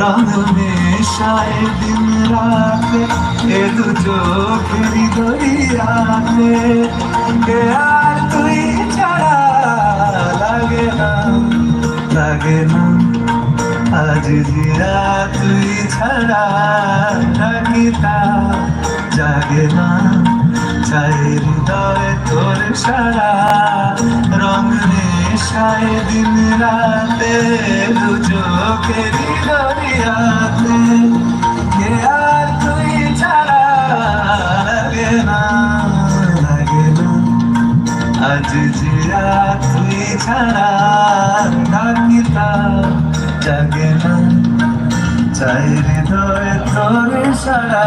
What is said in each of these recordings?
রঙ মেশায় দিন রাতে, এ দু চোখেরই দরিয়াতে কে আর তুই ছাড়া লাগে না লাগে না। আজ জিয়া তুই ছাড়া থাকিতা জাগে না। চাই হৃদয় তোর সারা রঙ নেশায় দিন রাতে দু চোখেরই দরিয়াতে কে আর তুই ছাড়া লাগে না লাগে না। আজ জিয়া তুই ছাড়া থাকিতা জাগে না। চাই হৃদয় তোর সারা।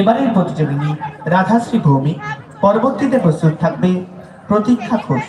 এবারের প্রতিযোগিনী রাধাশ্রী ভৌমিক পরবর্তীতে প্রস্তুত থাকবে প্রতীক্ষা ঘোষ।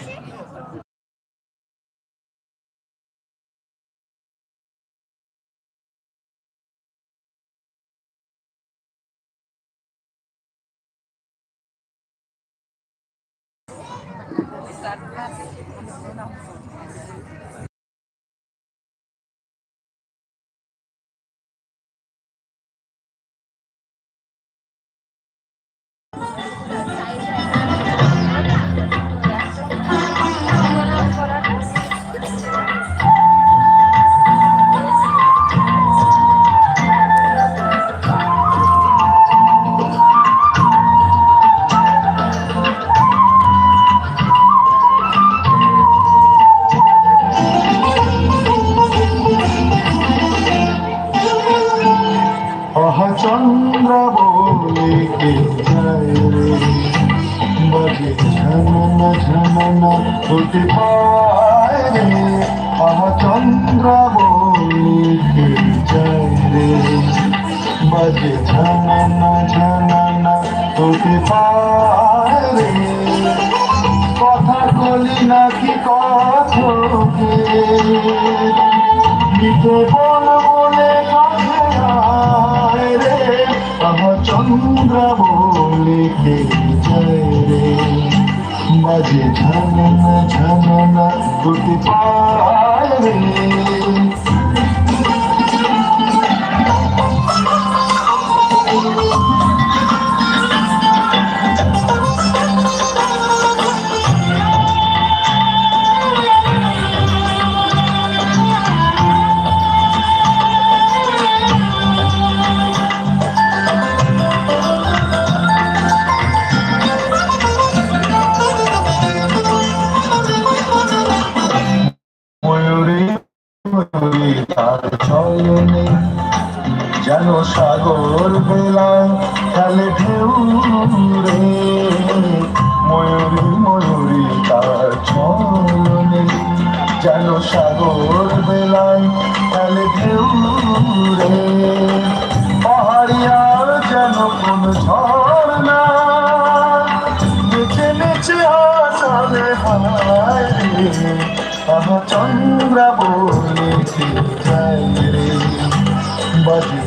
চন্দ্র বলিকে যায় রে। বাজে ঝননা ঝননা হতে পায় চন্দ্র বলিকে যায় রে বাজে ঝননা ঝননা হতে পায় কথা বলি নাকি লিখে কে যায় রে বাজে ঝননা দুটি সাগর বেলায় খেলে ঢেউ রে। ময়ূরী ময়ূরী, তার চয়নে যেন সাগর বেলায় খেলে ঢেউ রে। পাহাড়িয়ার যেন কোন ঝর্ণা। নেচে নেচে হায় চন্দ্র বলে যায় রে।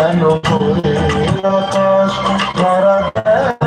যেন করে আকাশ ধরা দেয়